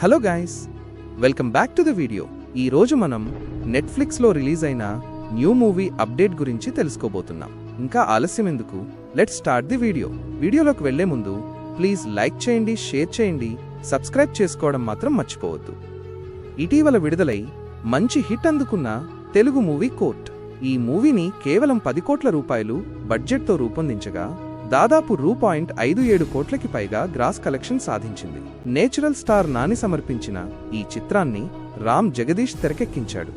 Hello guys welcome back to the video ఈరోజు మనం నెట్ఫ్లిక్స్లో రిలీజ్ అయిన న్యూ మూవీ అప్డేట్ గురించి తెలుసుకోబోతున్నాం. ఇంకా ఆలస్యం ఎందుకు? లెట్ స్టార్ట్ ది వీడియో వీడియోలోకి వెళ్ళే ముందు ప్లీజ్ లైక్ చేయండి షేర్ చేయండి సబ్స్క్రైబ్ చేసుకోవడం మాత్రం మర్చిపోవద్దు. ఇటీవల విడుదలై మంచి హిట్ అందుకున్న తెలుగు మూవీ కోర్ట్. ఈ మూవీని కేవలం పది కోట్ల రూపాయలు బడ్జెట్తో రూపొందించగా దాదాపు రూ పాయింట్ ఐదు ఏడు కోట్లకి పైగా గ్రాస్ కలెక్షన్ సాధించింది. నేచురల్ స్టార్ నాని సమర్పించిన ఈ చిత్రాన్ని రామ్ జగదీష్ తెరకెక్కించాడు.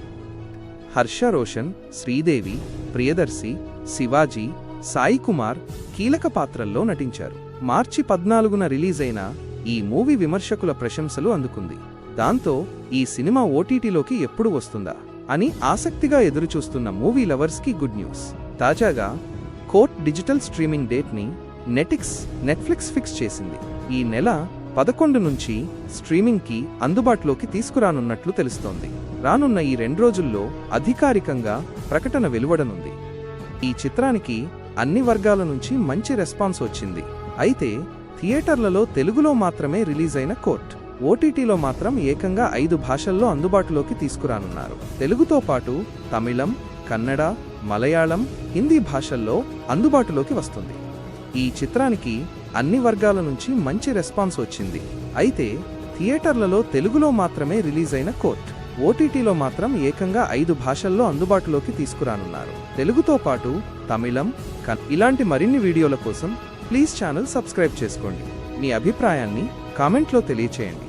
హర్ష రోషన్ శ్రీదేవి ప్రియదర్శి శివాజీ సాయి కుమార్ కీలక పాత్రల్లో నటించారు. మార్చి పద్నాలుగున రిలీజ్ అయిన ఈ మూవీ విమర్శకుల ప్రశంసలు అందుకుంది. దాంతో ఈ సినిమా ఓటీటీలోకి ఎప్పుడు వస్తుందా అని ఆసక్తిగా ఎదురుచూస్తున్న మూవీ లవర్స్కి గుడ్ న్యూస్. తాజాగా కోర్ట్ డిజిటల్ స్ట్రీమింగ్ డేట్ని నెటిక్స్ నెట్ఫ్లిక్స్ ఫిక్స్ చేసింది. ఈ నెల పదకొండు నుంచి స్ట్రీమింగ్కి అందుబాటులోకి తీసుకురానున్నట్లు తెలుస్తోంది. రానున్న ఈ రెండు రోజుల్లో అధికారికంగా ప్రకటన వెలువడనుంది. ఈ చిత్రానికి అన్ని వర్గాల నుంచి మంచి రెస్పాన్స్ వచ్చింది. అయితే థియేటర్లలో తెలుగులో మాత్రమే రిలీజ్ అయిన కోర్ట్ ఓటీటీలో మాత్రం ఏకంగా ఐదు భాషల్లో అందుబాటులోకి తీసుకురానున్నారు. తెలుగుతో పాటు తమిళం కన్నడ మలయాళం హిందీ భాషల్లో అందుబాటులోకి వస్తుంది. ఈ చిత్రానికి అన్ని వర్గాల నుంచి మంచి రెస్పాన్స్ వచ్చింది. అయితే థియేటర్లలో తెలుగులో మాత్రమే రిలీజ్ అయిన కోర్ట్ ఓటీటీలో మాత్రం ఏకంగా ఐదు భాషల్లో అందుబాటులోకి తీసుకురానున్నారు. తెలుగుతో పాటు తమిళం కన్ ఇలాంటి మరిన్ని వీడియోల కోసం ప్లీజ్ ఛానల్ సబ్స్క్రైబ్ చేసుకోండి. మీ అభిప్రాయాన్ని కామెంట్లో తెలియచేయండి.